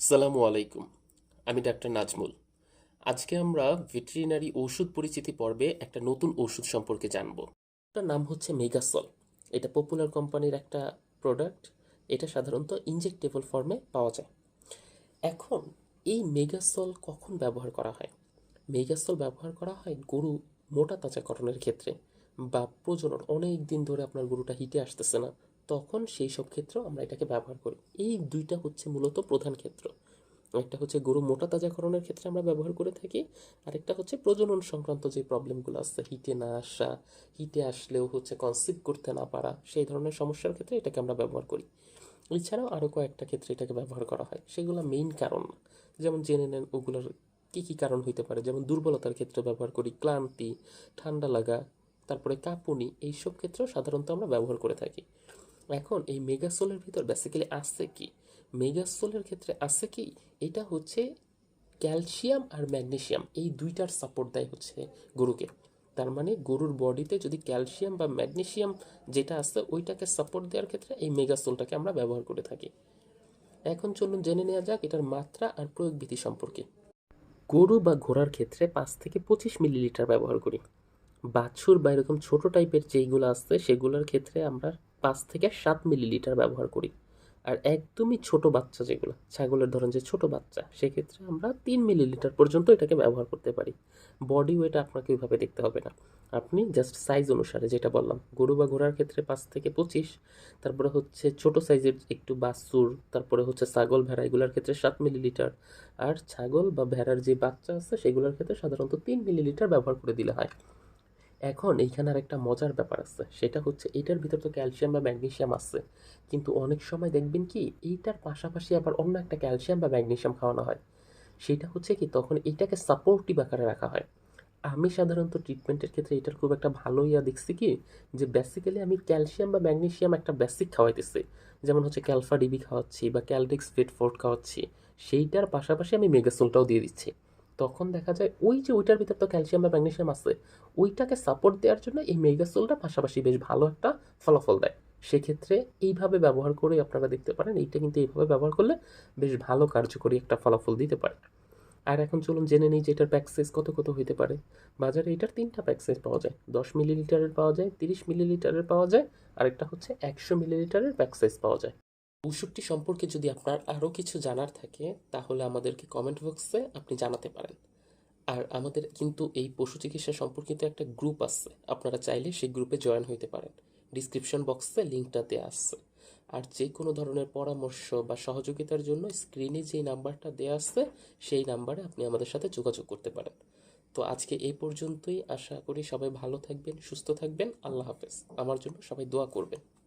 সালামু আলাইকুম। আমি ডাক্তার নাজমুল। আজকে আমরা ভেটেরিনারি ওষুধ পরিচিতি পর্বে একটা নতুন ওষুধ সম্পর্কে জানব। এটার নাম হচ্ছে মেগাসল। এটা পপুলার কোম্পানির একটা প্রোডাক্ট এটা সাধারণত ইনজেক্টেবল ফর্মে পাওয়া যায়। এখন এই মেগাসল কখন ব্যবহার করা হয়? মেগাসল ব্যবহার করা হয় গরু মোটা তাজাকরণের ক্ষেত্রে বা প্রজনন অনেক দিন ধরে আপনার গরুটা হিটে আসতেছে না। তখন সেই সব ক্ষেত্রেও আমরা এটাকে ব্যবহার করি। এই দুইটা হচ্ছে মূলত প্রধান ক্ষেত্র। একটা হচ্ছে গরু মোটা তাজাকরণের ক্ষেত্রে আমরা ব্যবহার করে থাকি, আরেকটা হচ্ছে প্রজনন সংক্রান্ত যে প্রবলেমগুলো আছে, হিটে না আসা, হিটে আসলেও হচ্ছে কনসিভ করতে না পারা, সেই ধরনের সমস্যার ক্ষেত্রে এটাকে আমরা ব্যবহার করি। এছাড়াও আরও কয়েকটা ক্ষেত্রে এটাকে ব্যবহার করা হয়। সেগুলো মেইন কারণ। যেমন জেনে নেন ওগুলোর কী কী কারণ হইতে পারে। যেমন দুর্বলতার ক্ষেত্রে ব্যবহার করি, ক্লান্তি, ঠান্ডা লাগা, তারপরে কাঁপুনি, এইসব ক্ষেত্রেও সাধারণত আমরা ব্যবহার করে থাকি। এখন এই মেগাসোলের ভিতর বেসিক্যালি আছে কি? মেগাসোলের ক্ষেত্রে আছে কি? এটা হচ্ছে ক্যালসিয়াম আর ম্যাগনেসিয়াম। এই দুইটার সাপোর্ট দেয় হচ্ছে গরুকে। তার মানে গরুর বডিতে যদি ক্যালসিয়াম বা ম্যাগনেসিয়াম যেটা আছে, ওইটাকে সাপোর্ট দেওয়ার ক্ষেত্রে এই মেগাসোলটাকে আমরা ব্যবহার করে থাকি। এখন চলুন জেনে নেওয়া যাক এটার মাত্রা আর প্রয়োগ বিধি সম্পর্কে। গরু বা ঘোড়ার ক্ষেত্রে পাঁচ থেকে পঁচিশ মিলিলিটার ব্যবহার করি। বাছুর বা এরকম ছোটো টাইপের যেইগুলো আসছে সেগুলোর ক্ষেত্রে আমরা পাঁচ থেকে সাত মিলিলিটার ব্যবহার করি। আর একদমই ছোট বাচ্চা যেগুলো, ছাগলের ধরেন যে ছোট বাচ্চা, সেক্ষেত্রে আমরা তিন মিলিলিটার পর্যন্ত এটাকে ব্যবহার করতে পারি। বডি ওয়েট আপনাকে ওইভাবে দেখতে হবে না। আপনি জাস্ট সাইজ অনুসারে যেটা বললাম, গরু বা ঘোড়ার ক্ষেত্রে পাঁচ থেকে পঁচিশ, তারপরে হচ্ছে ছোট সাইজের একটু বাছুর, তারপরে হচ্ছে ছাগল ভেড়া, এগুলোর ক্ষেত্রে সাত মিলিলিটার। আর ছাগল বা ভেড়ার যে বাচ্চা আছে, সেগুলোর ক্ষেত্রে সাধারণত তিন মিলিলিটার ব্যবহার করে দিলে হয়। এখন এইখানে আর একটা মজার ব্যাপার আছে। সেটা হচ্ছে এটার ভিতর তো ক্যালসিয়াম বা ম্যাগনেসিয়াম আছে। কিন্তু অনেক সময় দেখবেন কি, এইটার পাশাপাশি আবার অন্য একটা ক্যালসিয়াম বা ম্যাগনেসিয়াম খাওয়ানো হয়। সেটা হচ্ছে কি, তখন এটাকে সাপোর্টিভ আকারে রাখা হয়। আমি সাধারণত ট্রিটমেন্টের ক্ষেত্রে এটার খুব একটা ভালো ইয়া দেখছি কি, যে বেসিক্যালি আমি ক্যালসিয়াম বা ম্যাগনেসিয়াম একটা বেসিক খাওয়াইতেছি। যেমন হচ্ছে ক্যালফা ডিবি খাওয়াচ্ছি বা ক্যালডিক্স ফিট ফোর্ট খাওয়াচ্ছি। সেইটার পাশাপাশি আমি মেগাসোলটাও দিয়ে দিচ্ছি। তখন দেখা যায় ওই যে ওইটার ভিতর তো ক্যালসিয়াম বা ম্যাগনেসিয়াম আছে, ওইটাকে সাপোর্ট দেওয়ার জন্য এই মেগাসোলটা পাশাপাশি বেশ ভালো একটা ফলাফল দেয়। সেক্ষেত্রে এইভাবে ব্যবহার করে আপনারা দেখতে পারেন, এইটা কিন্তু এইভাবে ব্যবহার করলে বেশ ভালো কার্যকরী একটা ফলাফল দিতে পারে। আর এখন চলুন জেনে নিই যে এটার প্যাক সাইজ কত কত হইতে পারে। বাজারে এটার তিনটা প্যাক সাইজ পাওয়া যায়, দশ মিলিলিটারের পাওয়া যায়, তিরিশ মিলিলিটারের পাওয়া যায় আর একটা হচ্ছে একশো মিলিলিটারের প্যাক সাইজ পাওয়া যায়। ওষুধটি সম্পর্কে যদি আপনার আরও কিছু জানার থাকে, তাহলে আমাদেরকে কমেন্ট বক্সে আপনি জানাতে পারেন। আর আমাদের কিন্তু এই পশু চিকিৎসা সম্পর্কিত একটা গ্রুপ আছে, আপনারা চাইলে সেই গ্রুপে জয়েন হইতে পারেন। ডিসক্রিপশন বক্সে লিঙ্কটা দেওয়া আছে। আর যে কোনো ধরনের পরামর্শ বা সহযোগিতার জন্য স্ক্রিনে যেই নাম্বারটা দেওয়া আছে, সেই নাম্বারে আপনি আমাদের সাথে যোগাযোগ করতে পারেন। তো আজকে এই পর্যন্তই। আশা করি সবাই ভালো থাকবেন, সুস্থ থাকবেন। আল্লাহ হাফেজ। আমার জন্য সবাই দোয়া করবেন।